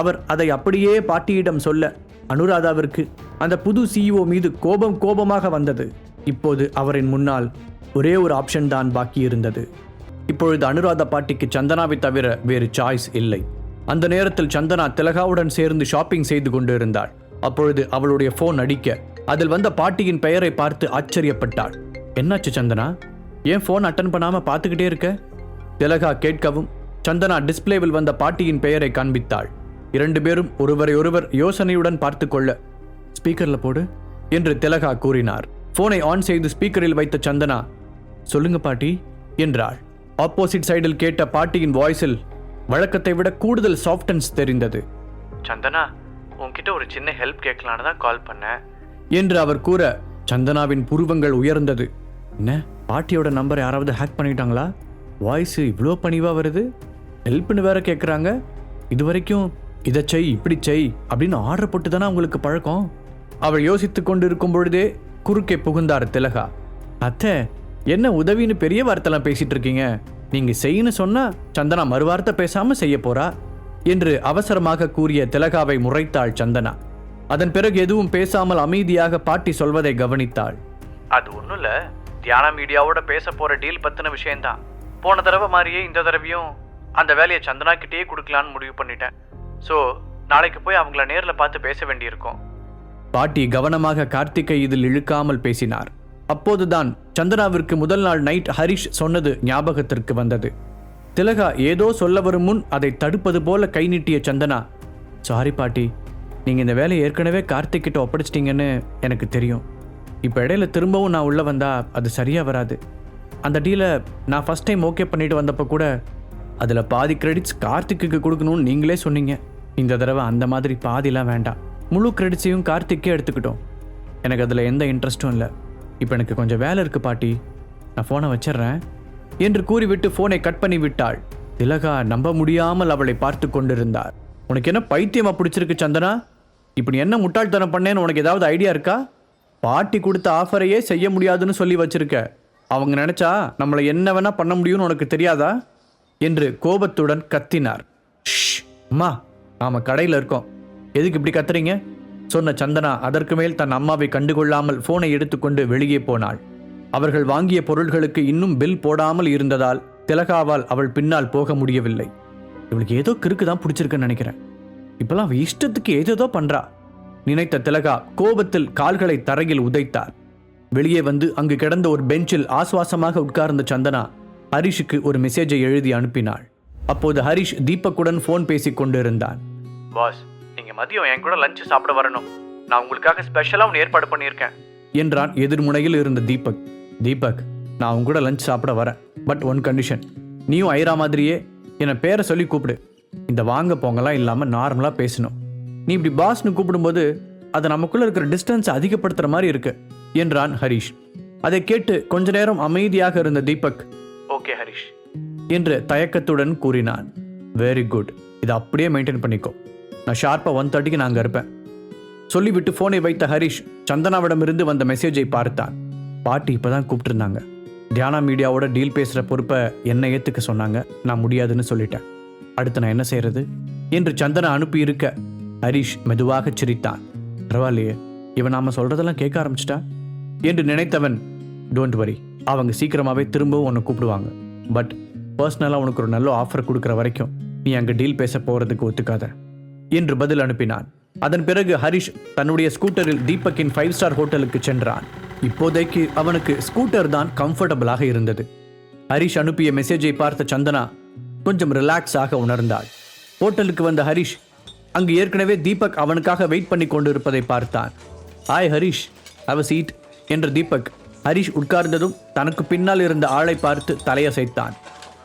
அவர் அதை அப்படியே பாட்டியிடம் சொல்ல அனுராதாவிற்கு அந்த புது சிஇஓ மீது கோபம் கோபமாக வந்தது. இப்போது அவரின் முன்னால் ஒரே ஒரு ஆப்ஷன் தான் பாக்கி இருந்தது. இப்பொழுது அனுராதா பாட்டிக்கு சந்தனாவை தவிர வேறு சாய்ஸ் இல்லை. அந்த நேரத்தில் சந்தனா திலகாவுடன் சேர்ந்து ஷாப்பிங் செய்து கொண்டிருந்தாள். அப்பொழுது அவளுடைய ஃபோன் அடிக்க அதில் வந்த பாட்டியின் பெயரை பார்த்து ஆச்சரியப்பட்டாள். என்னாச்சு சந்தனா? ஏன் ஃபோன் அட்டன் பண்ணாமல் பார்த்துக்கிட்டே இருக்க? திலகா கேட்கவும் சந்தனா டிஸ்பிளேவில் வந்த பாட்டியின் பெயரை காண்பித்தாள். இரண்டு பேரும் ஒருவரை ஒருவர் யோசனையுடன் பார்த்து கொள்ள ஸ்பீக்கர்ல போடு என்று திலகா கூறினார். போனை ஆன் செய்து ஸ்பீக்கரில் வைத்த சந்தனா சொல்லுங்க பாட்டி என்றாள். ஆப்போசிட் சைடில் கேட்ட பாட்டியின் வாய்ஸில் வழக்கத்தை விட கூடுதல் சாஃப்டன்ஸ் தெரிந்தது. சந்தனா உன்கிட்ட ஒரு சின்ன ஹெல்ப் கேட்கலான்னு தான் கால் பண்ணேன். என்று அவர் கூற சந்தனாவின் புருவங்கள் உயர்ந்தது. என்ன பாட்டியோட நம்பர் யாராவது ஹேக் பண்ணிட்டாங்களா? வாய்ஸ் இவ்வளோ பணிவா வருது? ஹெல்ப்னு வேற கேட்குறாங்க இது வரைக்கும் இதை செய் இப்படி செய் அப்படின்னு ஆர்டர் போட்டு தானே உங்களுக்கு பழக்கம்? அவள் யோசித்து கொண்டிருக்கும் பொழுதே குறுக்கே புகுந்தார் திலகா. அத்தை என்ன உதவின்னு பெரிய வார்த்தைலாம் பேசிட்டு இருக்கீங்க? நீங்க செய்யன்னு சொன்னா சந்தனா மறுவார்த்தை பேசாம செய்ய போறா? என்று அவசரமாக கூறிய திலகாவை முறைத்தாள் சந்தனா. அதன் பிறகு எதுவும் பேசாமல் அமைதியாக பாட்டி சொல்வதை கவனித்தாள். அது ஒன்றும் இல்லை. தியான மீடியாவோட பேச போற டீல் பத்தின விஷயம்தான். போன தடவை மாதிரியே இந்த தடவையும் அந்த வேலையை சந்தனா கிட்டேயே கொடுக்கலான்னு முடிவு பண்ணிட்டேன். ஸோ நாளைக்கு போய் அவங்கள நேரில் பார்த்து பேச வேண்டியிருக்கும். பாட்டி கவனமாக கார்த்திகை இதில் இழுக்காமல் பேசினார். அப்போதுதான் சந்தனாவிற்கு முதல் நாள் நைட் ஹரிஷ் சொன்னது ஞாபகத்திற்கு வந்தது. திலகா ஏதோ சொல்ல வரும் முன் அதை தடுப்பது போல கை நீட்டிய சந்தனா சாரி பாட்டி நீங்கள் இந்த வேலையை ஏற்கனவே கார்த்திக் கிட்ட ஒப்படைச்சிட்டீங்கன்னு எனக்கு தெரியும். இப்போ இடையில திரும்பவும் நான் உள்ளே வந்தா அது சரியாக வராது. அந்த டீலை நான் ஃபஸ்ட் டைம் ஓகே பண்ணிட்டு வந்தப்போ கூட அதில் பாதி கிரெடிட்ஸ் கார்த்திக்கு கொடுக்கணும்னு நீங்களே சொன்னீங்க. இந்த தடவை அந்த மாதிரி பாதிலாம் வேண்டாம். முழு கிரெடிட்ஸையும் கார்த்திக்கே எடுத்துக்கிட்டோம். எனக்கு அதில் எந்த இன்ட்ரெஸ்ட்டும் இல்லை. இப்போ எனக்கு கொஞ்சம் வேலை இருக்குது பாட்டி. நான் ஃபோனை வச்சிடுறேன். என்று கூறிவிட்டு ஃபோனை கட் பண்ணி விட்டாள். திலகா நம்ப முடியாமல் அவளை பார்த்து கொண்டிருந்தார். உனக்கு என்ன பைத்தியமா பிடிச்சிருக்கு சந்தனா? இப்படி என்ன முட்டாள்தனம் பண்ணேன்னு உனக்கு ஏதாவது ஐடியா இருக்கா? பாட்டி கொடுத்த ஆஃபரையே செய்ய முடியாதுன்னு சொல்லி வச்சிருக்க. அவங்க நினைச்சா நம்மளை என்ன வேணா பண்ண முடியும்னு உனக்கு தெரியாதா? என்று கோபத்துடன் கத்தினார். "ஷ், அம்மா நாம கடையில் இருக்கோம். எதுக்கு இப்படி கத்துறீங்க? சொன்ன சந்தனா அதற்கு மேல் தன் அம்மாவை கண்டுகொள்ளாமல் போனை எடுத்துக்கொண்டு வெளியே போனாள். அவர்கள் வாங்கிய பொருள்களுக்கு இன்னும் பில் போடாமல் இருந்ததால் திலகாவால் அவள் பின்னால் போக முடியவில்லை. இவளுக்கு ஏதோ கிறுக்கு தான் பிடிச்சிருக்குன்னு நினைக்கிறேன். இப்பெல்லாம் அவள் இஷ்டத்துக்கு ஏதேதோ பண்றா. நினைத்த திலகா கோபத்தில் கால்களை தரையில் உதைத்தார். வெளியே வந்து அங்கு கிடந்த ஒரு பெஞ்சில் ஆசுவாசமாக உட்கார்ந்த சந்தனா ஹரிஷுக்கு ஒரு மெசேஜை எழுதி அனுப்பினாள். அப்போது ஹரிஷ் தீபக்குடன் ஃபோன் பேசிக் கொண்டிருந்தான். பாஸ் நீங்க மதியம் என் கூட லஞ்ச் சாப்பிட வரணும். நான் உங்களுக்காக ஸ்பெஷலா ஒன்று ஏற்பாடு பண்ணியிருக்கேன். என்றான் எதிர்முனையில் இருந்த தீபக். தீபக் நான் உங்க கூட லஞ்ச் சாப்பிட வரேன். பட் ஒன் கண்டிஷன் நீயும் ஐரா மாதிரியே என்னை பேரை சொல்லி கூப்பிடு. இந்த வாங்க போங்கலாம் இல்லாம நார்மலா பேசணும். நீ இப்படி பாஸ்னு கூப்பிடும்போது அது நமக்குள்ள இருக்கிற டிஸ்டன்ஸ் அதிகப்படுத்துற மாதிரி இருக்கு. என்றான் ஹரிஷ். அதை கேட்டு கொஞ்ச நேரம் அமைதியாக இருந்த தீபக் ஓகே ஹரிஷ். என்று தயக்கத்துடன் கூறினான். வெரி குட் இதை அப்படியே மெயின்டைன் பண்ணிக்கோ. நான் ஷார்ப்பாக ஒன் தேர்ட்டிக்கு நான் அங்கே இருப்பேன். சொல்லிவிட்டு ஃபோனை வைத்த ஹரிஷ் சந்தனாவிடமிருந்து வந்த மெசேஜை பார்த்தான். பாட்டி இப்போ தான் கூப்பிட்டுருந்தாங்க. தியானா மீடியாவோட டீல் பேசுகிற பொறுப்பை என்னை ஏற்றுக்க சொன்னாங்க. நான் முடியாதுன்னு சொல்லிட்டேன். அடுத்து நான் என்ன செய்கிறது என்று சந்தனா அனுப்பியிருக்க ஹரிஷ் மெதுவாக சிரித்தான். பரவாயில்லையே இவன் நாம் சொல்கிறதெல்லாம் கேட்க ஆரம்பிச்சிட்டா என்று நினைத்தவன் டோன்ட் வரி அவங்க சீக்கிரமாகவே திரும்பவும் உன்னை கூப்பிடுவாங்க. பட் பர்சனலாக உனக்கு ஒரு நல்ல ஆஃபர் கொடுக்குற வரைக்கும் நீ அங்கே டீல் பேச போகிறதுக்கு ஒத்துக்காத. என்று பதில் அனுப்பினான். அதன் பிறகு ஹரிஷ் தன்னுடைய ஸ்கூட்டரில் தீபக்கின் ஃபைவ் ஸ்டார் ஹோட்டலுக்கு சென்றான். இப்போதைக்கு அவனுக்கு ஸ்கூட்டர் தான் கம்ஃபர்டபுளாக இருந்தது. ஹரிஷ் அனுப்பிய மெசேஜை பார்த்த சந்தனா கொஞ்சம் ரிலாக்ஸ் ஆக உணர்ந்தாள். ஹோட்டலுக்கு வந்த ஹரிஷ் அங்கு ஏற்கனவே தீபக் அவனுக்காக வெயிட் பண்ணி கொண்டிருப்பதை பார்த்தான். ஹாய் ஹரிஷ் அவ சீட் என்ற தீபக் ஹரிஷ் உட்கார்ந்ததும் தனக்கு பின்னால் இருந்த ஆளை பார்த்து தலையசைத்தான்.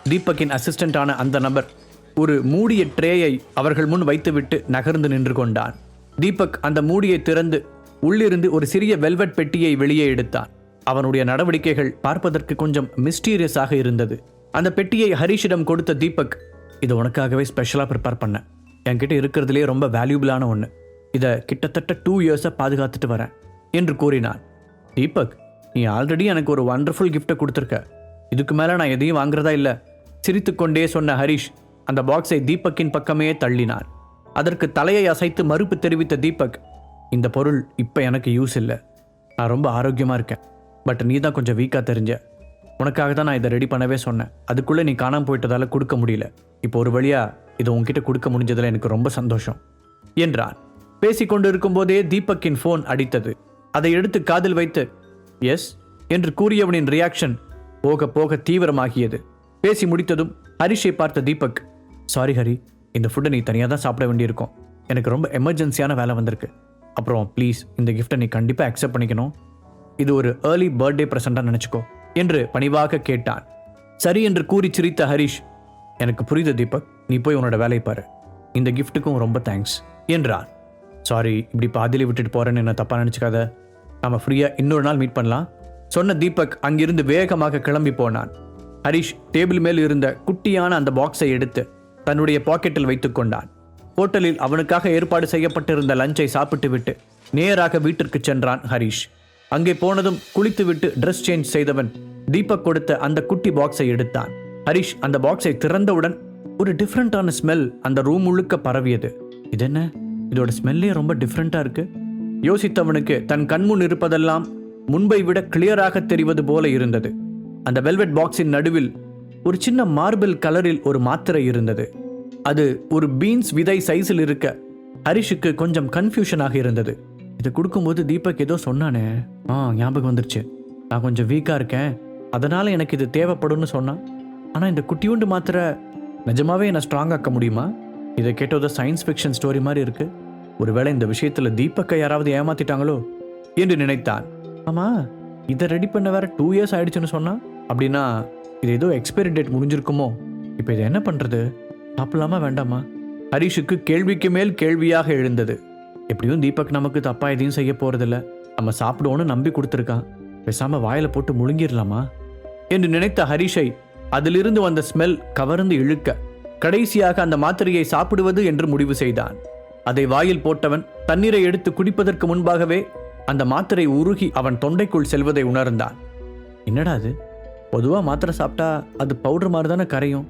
தீபக்கின் அசிஸ்டண்டான அந்த நபர் ஒரு மூடிய ட்ரேயை அவர்கள் முன் வைத்துவிட்டு நகர்ந்து நின்று கொண்டான். தீபக் அந்த மூடியை திறந்து உள்ளிருந்து ஒரு சிறிய வெல்வெட் பெட்டியை வெளியே எடுத்தான். அவனுடைய நடவடிக்கைகள் பார்ப்பதற்கு கொஞ்சம் மிஸ்டீரியஸாக இருந்தது. அந்த பெட்டியை ஹரிஷிடம் கொடுத்த தீபக் இது உனக்காகவே ஸ்பெஷலாக ப்ரிப்பேர் பண்ணேன் என்கிட்ட இருக்கிறதுலே ரொம்ப வேல்யூபிளான ஒன்று இதை கிட்டத்தட்ட டூ இயர்ஸாக பாதுகாத்துட்டு வரேன் என்று கூறினான். தீபக் நீ ஆல்ரெடி எனக்கு ஒரு வண்டர்ஃபுல் கிஃப்டை கொடுத்துருக்க. இதுக்கு மேலே நான் எதையும் வாங்குறதா இல்லை. சிரித்துக்கொண்டே சொன்ன ஹரிஷ் அந்த பாக்ஸை தீபக்கின் பக்கமே தள்ளினார். அதற்கு தலையை அசைத்து மறுப்பு தெரிவித்த தீபக் இந்த பொருள் இப்போ எனக்கு யூஸ் இல்லை. நான் ரொம்ப ஆரோக்கியமாக இருக்கேன். பட் நீ தான் கொஞ்சம் வீக்காக தெரிஞ்ச. உனக்காக தான் நான் இதை ரெடி பண்ணவே சொன்னேன். அதுக்குள்ளே நீ காணாமல் போயிட்டதால கொடுக்க முடியல. இப்போ ஒரு வழியாக இதை உன்கிட்ட கொடுக்க முடிஞ்சதில் எனக்கு ரொம்ப சந்தோஷம் என்றான் பேசிக்கொண்டு இருக்கும்போதே தீபக்கின் ஃபோன் அடித்தது. அதை எடுத்து காதில் வைத்து எஸ் என்று கூறியவனின் ரியாக்ஷன் போக போக தீவிரமாகியது. பேசி முடித்ததும் ஹரிஷை பார்த்த தீபக் சாரி ஹரி இந்த ஃபுட்டை நீ தனியாக தான் சாப்பிட வேண்டியிருக்கும். எனக்கு ரொம்ப எமர்ஜென்சியான வேலை வந்திருக்கு. அப்புறம் ப்ளீஸ் இந்த கிஃப்ட்டை நீ கண்டிப்பாக அக்செப்ட் பண்ணிக்கணும். இது ஒரு ஏர்லி பர்த்டே ப்ரெசண்டாக நினச்சிக்கோ என்று பணிவாக கேட்டான். சரி என்று கூறி சிரித்த ஹரிஷ் எனக்கு புரியுது தீபக் நீ போய் உன்னோட வேலையை பாரு. இந்த கிஃப்ட்டுக்கும் ரொம்ப தேங்க்ஸ் என்றான் சாரி இப்படி பாதியிலே விட்டுட்டு போறேன்னு என்ன தப்பா நினச்சிக்காத. நாம் ஃப்ரீயாக இன்னொரு நாள் மீட் பண்ணலாம். சொன்ன தீபக் அங்கிருந்து வேகமாக கிளம்பி போனான். ஹரிஷ் டேபிள் மேல் இருந்த குட்டியான அந்த பாக்ஸை எடுத்து தன்னுடைய பாக்கெட்டில் வைத்துக்கொண்டான் ஹோட்டலில் அவனுக்காக ஏற்பாடு செய்யப்பட்டிருந்த லஞ்சை சாப்பிட்டுவிட்டு நேராக வீட்டிற்கு சென்றான் ஹரிஷ். அங்கே போனதும் குளித்துவிட்டு ட்ரெஸ் சேஞ்ச் செய்தவன் தீபக் கொடுத்த அந்த குட்டி பாக்ஸை எடுத்தான். ஹரிஷ் அந்த பாக்ஸை திறந்தவுடன் ஒரு டிஃப்ரெண்ட்டான ஸ்மெல் அந்த ரூம் முழுக்க பரவியது. இது என்ன? இதோட ஸ்மெல்லே ரொம்ப டிஃப்ரெண்ட்டாக இருக்குது யோசித்தவனுக்கு தன் கண்முன் இருப்பதெல்லாம் முன்பை விட கிளியராக தெரிவது போல இருந்தது. அந்த வெல்வெட் பாக்ஸின் நடுவில் ஒரு சின்ன மார்பிள் கலரில் ஒரு மாத்திரை இருந்தது. அது ஒரு பீன்ஸ் விதை சைஸில் இருக்க ஹரிஷுக்கு கொஞ்சம் கன்ஃபியூஷனாக இருந்தது. இதை கொடுக்கும்போது தீபக் ஏதோ சொன்னானே ஆ ஞாபகம் வந்துருச்சு. நான் கொஞ்சம் வீக்காக இருக்கேன். அதனால் எனக்கு இது தேவைப்படும்னு சொன்னான். ஆனால் இந்த குட்டியூண்டு மாத்திரை நிஜமாவே என்னை ஸ்ட்ராங் ஆக்க முடியுமா? இதை கேட்டது சயின்ஸ் ஃபிக்ஷன் ஸ்டோரி மாதிரி இருக்குது ஒருவேளை இந்த விஷயத்தில் தீபக்கை யாராவது ஏமாத்திட்டாங்களோ என்று நினைத்தான். ஆமா இதை ரெடி பண்ண வேற டூ இயர்ஸ் ஆயிடுச்சுன்னு சொன்னா அப்படின்னா இது ஏதோ எக்ஸ்பைரி டேட் முடிஞ்சிருக்குமோ? இப்போ இதை என்ன பண்றது? சாப்பிடலாமா வேண்டாமா? ஹரிஷுக்கு கேள்விக்கு மேல் கேள்வியாக எழுந்தது. எப்படியும் தீபக் நமக்கு தப்பா எதையும் செய்ய போறதில்ல. நம்ம சாப்பிடுவோன்னு நம்பி கொடுத்துருக்கான். பேசாம வாயில போட்டு முழுங்கிடலாமா? என்று நினைத்த ஹரிஷை அதிலிருந்து வந்த ஸ்மெல் கவர்ந்து இழுக்க கடைசியாக அந்த மாத்திரையை சாப்பிடுவது என்று முடிவு செய்தான். அதை வாயில் போட்டவன் தண்ணீரை எடுத்து குடிப்பதற்கு முன்பாகவே அந்த மாத்திரை உருகி அவன் தொண்டைக்குள் செல்வதை உணர்ந்தான். என்னடா அது? பொதுவாக மாத்திரை சாப்பிட்டா அது பவுடர் மாதிரி தானே கரையும்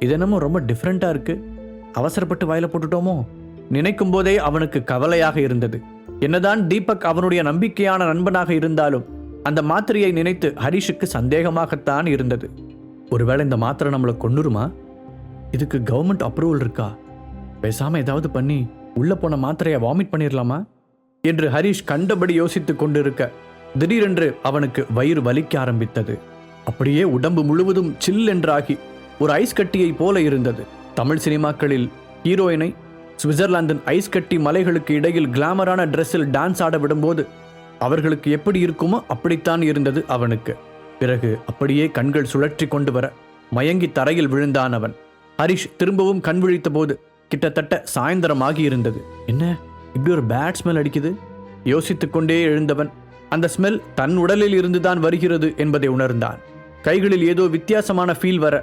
இதென்னமோ ரொம்ப டிஃப்ரெண்ட்டாக இருக்கு. அவசரப்பட்டு வாயில போட்டுட்டோமோ? நினைக்கும் போதே அவனுக்கு கவலையாக இருந்தது. என்னதான் தீபக் அவனுடைய நம்பிக்கையான நண்பனாக இருந்தாலும் அந்த மாத்திரையை நினைத்து ஹரிஷுக்கு சந்தேகமாகத்தான் இருந்தது. ஒருவேளை இந்த மாத்திரை நம்மளை கொண்டுருமா இதுக்கு கவர்மெண்ட் அப்ரூவல் இருக்கா? பேசாமல் ஏதாவது பண்ணி உள்ள போன மாத்திரையை வாமிட் பண்ணிடலாமா என்று ஹரிஷ் கண்டபடி யோசித்துக் கொண்டிருக்க திடீரென்று அவனுக்கு வயிறு வலிக்க ஆரம்பித்தது. அப்படியே உடம்பு முழுவதும் சில் என்றாகி ஒரு ஐஸ் கட்டியை போல இருந்தது. தமிழ் சினிமாக்களில் ஹீரோயினை சுவிட்சர்லாந்தின் ஐஸ் கட்டி மலைகளுக்கு இடையில் கிளாமரான ட்ரெஸ்ஸில் டான்ஸ் ஆட விடும்போது அவர்களுக்கு எப்படி இருக்குமோ அப்படித்தான் இருந்தது அவனுக்கு. பிறகு அப்படியே கண்கள் சுழற்றி கொண்டு வர மயங்கி தரையில் விழுந்தான் அவன். ஹரிஷ் திரும்பவும் கண் விழித்த போது கிட்டத்தட்ட சாயந்தரமாகி இருந்தது என்ன? இப்படி ஒரு பேட் ஸ்மெல் அடிக்குது? யோசித்து கொண்டே எழுந்தவன் அந்த ஸ்மெல் தன் உடலில் இருந்துதான் வருகிறது என்பதை உணர்ந்தான். கைகளில் ஏதோ வித்தியாசமான ஃபீல் வர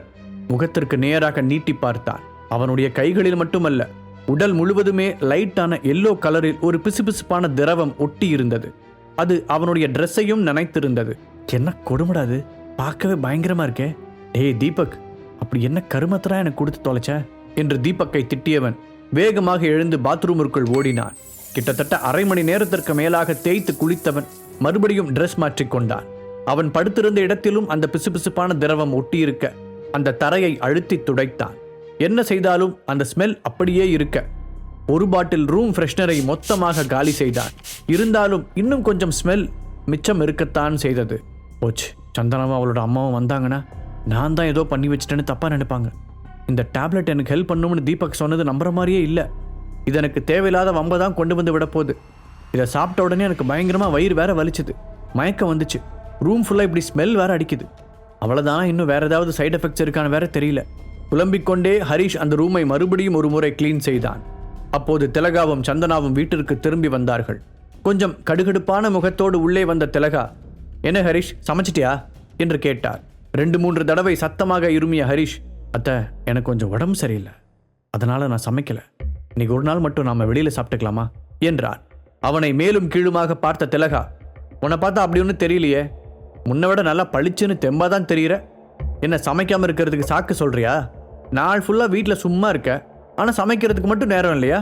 முகத்திற்கு நேராக நீட்டி பார்த்தான். அவனுடைய கைகளில் மட்டுமல்ல உடல் முழுவதுமே லைட்டான எல்லோ கலரில் ஒரு பிசுபிசுப்பான திரவம் ஒட்டி இருந்தது அது அவனுடைய ட்ரெஸ்ஸையும் நினைத்திருந்தது. என்ன கொடுமடாது பார்க்கவே பயங்கரமா இருக்கே. ஏய் தீபக் அப்படி என்ன கருமத்தரா எனக்கு கொடுத்து தொலைச்ச? என்று தீபக்கை திட்டியவன் வேகமாக எழுந்து பாத்ரூமிற்குள் ஓடினான். கிட்டத்தட்ட அரை மணி நேரத்திற்கு மேலாக தேய்த்து குளித்தவன் மறுபடியும் ட்ரெஸ் மாற்றிக்கொண்டான் அவன் படுத்திருந்த இடத்திலும் அந்த பிசுபிசுப்பான திரவம் ஒட்டியிருக்க அந்த தரையை அழுத்தி துடைத்தான். என்ன செய்தாலும் அந்த ஸ்மெல் அப்படியே இருக்க. ஒரு பாட்டில் ரூம் ஃப்ரெஷ்னரை மொத்தமாக காலி செய்தான். இருந்தாலும் இன்னும் கொஞ்சம் ஸ்மெல் மிச்சம் இருக்கத்தான் செய்தது. போச்சு சந்தனாவும் அவளோட அம்மாவும் வந்தாங்கன்னா நான் தான் ஏதோ பண்ணி வச்சிட்டேன்னு தப்பா நினைப்பாங்க. இந்த டேப்லெட் எனக்கு ஹெல்ப் பண்ணும்னு தீபக் சொன்னது நம்புற மாதிரியே இல்லை. இது எனக்கு தேவையில்லாத வம்பை தான் கொண்டு வந்து விடப்போகுது இதை சாப்பிட்ட உடனே எனக்கு பயங்கரமாக வயிறு வேற வலிச்சுது. மயக்கம் வந்துச்சு. ரூம் ஃபுல்லாக இப்படி ஸ்மெல் வேற அடிக்குது. அவ்வளோதான் இன்னும் வேற ஏதாவது சைட் எஃபெக்ட்ஸ் இருக்கான்னு வேற தெரியல. புலம்பிக் கொண்டே ஹரிஷ் அந்த ரூமை மறுபடியும் ஒரு முறை க்ளீன் செய்தான். அப்போது திலகாவும் சந்தனாவும் வீட்டிற்கு திரும்பி வந்தார்கள். கொஞ்சம் கடுகடுப்பான முகத்தோடு உள்ளே வந்த திலகா என்ன ஹரிஷ் சமைச்சிட்டியா? என்று கேட்டார். ரெண்டு மூன்று தடவை சத்தமாக இருமிய ஹரிஷ் அத்தை எனக்கு கொஞ்சம் உடம்பு சரியில்லை. அதனால் நான் சமைக்கலை. இன்னைக்கு ஒரு நாள் மட்டும் நாம் வெளியில் சாப்பிட்டுக்கலாமா? என்றான். அவனை மேலும் கீழுமாக பார்த்த திலகா உன்னை பார்த்தா அப்படி ஒன்றும் தெரியலையே. முன்னை விட நல்லா பளிச்சுன்னு தெம்பா தான் தெரிகிற என்ன சமைக்காமல் இருக்கிறதுக்கு சாக்கு சொல்கிறியா நாள் ஃபுல்லாக வீட்டில் சும்மா இருக்க. ஆனால் சமைக்கிறதுக்கு மட்டும் நேரம் இல்லையா?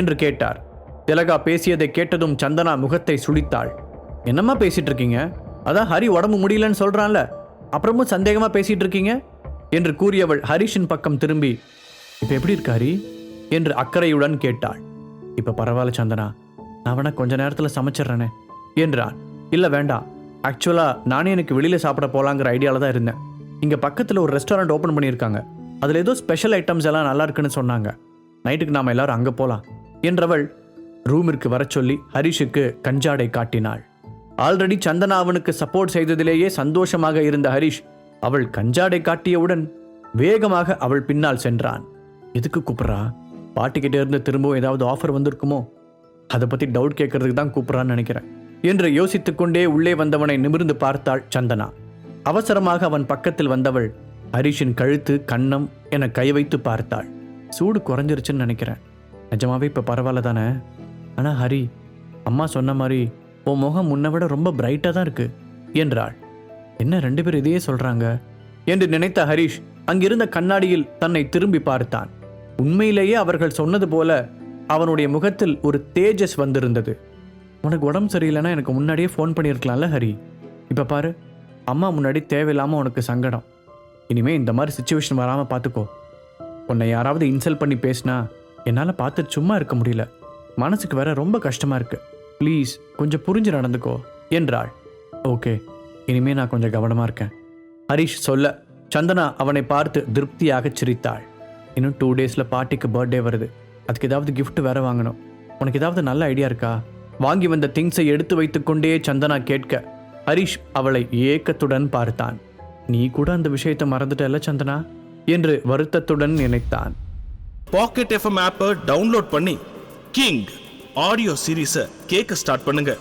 என்று கேட்டார். திலகா பேசியதை கேட்டதும் சந்தனா முகத்தை சுளித்தாள் என்னம்மா பேசிகிட்டு இருக்கீங்க? அதான் ஹரி உடம்பு முடியலன்னு சொல்கிறான்ல அப்புறமும் சந்தேகமாக பேசிகிட்டு இருக்கீங்க? என்று கூறியவள் ஹரிஷின் பக்கம் திரும்பி இப்ப எப்படி இருக்காரி என்று அக்கறையுடன் கேட்டாள். இப்ப பரவாயில்ல சந்தனா நான் வேணா கொஞ்ச நேரத்துல சமைச்சிடுறேனே என்றான். இல்ல வேண்டாம் ஆக்சுவலா நானே எனக்கு வெளியில சாப்பிட போலாங்கிற ஐடியால தான் இருந்தேன். இங்க பக்கத்துல ஒரு ரெஸ்டாரண்ட் ஓபன் பண்ணியிருக்காங்க. அதுல ஏதோ ஸ்பெஷல் ஐட்டம்ஸ் எல்லாம் நல்லா இருக்குன்னு சொன்னாங்க. நைட்டுக்கு நாம எல்லாரும் அங்க போலாம் என்றவள் ரூமிற்கு வர சொல்லி ஹரிஷுக்கு கஞ்சாடை காட்டினாள். ஆல்ரெடி சந்தனா அவனுக்கு சப்போர்ட் செய்ததிலேயே சந்தோஷமாக இருந்த ஹரிஷ் அவள் கஞ்சாடை காட்டியவுடன் வேகமாக அவள் பின்னால் சென்றான். எதுக்கு கூப்பிட்றா? பாட்டிக்கிட்டே இருந்து திரும்பவும் ஏதாவது ஆஃபர் வந்திருக்குமோ? அதை பற்றி டவுட் கேட்கறதுக்கு தான் கூப்பிட்றான்னு நினைக்கிறேன் என்று யோசித்துக்கொண்டே உள்ளே வந்தவனை நிமிர்ந்து பார்த்தாள் சந்தனா. அவசரமாக அவன் பக்கத்தில் வந்தவள் ஹரிஷின் கழுத்து கன்னம் என கை வைத்து பார்த்தாள். சூடு குறைஞ்சிருச்சுன்னு நினைக்கிறேன். நிஜமாவே இப்போ பரவாயில்ல தானே? ஆனால் ஹரி அம்மா சொன்ன மாதிரி உன் முகம் முன்னை விட ரொம்ப பிரைட்டாக தான் இருக்கு என்றாள். என்ன ரெண்டு பேரும் இதையே சொல்றாங்க? என்று நினைத்த ஹரிஷ் அங்கிருந்த கண்ணாடியில் தன்னை திரும்பி பார்த்தான். உண்மையிலேயே அவர்கள் சொன்னது போல அவனுடைய முகத்தில் ஒரு தேஜஸ் வந்திருந்தது. உனக்கு உடம்பு சரியில்லைன்னா எனக்கு முன்னாடியே ஃபோன் பண்ணியிருக்கலாம்ல ஹரி. இப்போ பாரு அம்மா முன்னாடி தேவையில்லாமல் உனக்கு சங்கடம். இனிமே இந்த மாதிரி சுச்சுவேஷன் வராமல் பார்த்துக்கோ உன்னை யாராவது இன்சல்ட் பண்ணி பேசினா என்னால் பார்த்து சும்மா இருக்க முடியல. மனசுக்கு வேற ரொம்ப கஷ்டமாக இருக்கு. ப்ளீஸ் கொஞ்சம் புரிஞ்சு நடந்துக்கோ என்றாள். ஓகே இனிமே நான் கொஞ்சம் கவனமாக இருக்கேன். ஹரிஷ் சொல்ல சந்தனா அவனை பார்த்து திருப்தியாக சிரித்தாள். இன்னும் டூ டேஸில் பாட்டிக்கு பர்த்டே வருது. அதுக்கு ஏதாவது கிஃப்ட் வேற வாங்கணும். உனக்கு ஏதாவது நல்ல ஐடியா இருக்கா? வாங்கி வந்த திங்ஸை எடுத்து வைத்துக்கொண்டே சந்தனா கேட்க ஹரிஷ் அவளை ஏக்கத்துடன் பார்த்தான். நீ கூட அந்த விஷயத்தை மறந்துட்டல சந்தனா? என்று வருத்தத்துடன் நினைத்தான். பாக்கெட் எஃப்எம் ஆப்பை டவுன்லோட் பண்ணி கிங் ஆடியோ சீரீஸை கேட்க ஸ்டார்ட் பண்ணுங்க.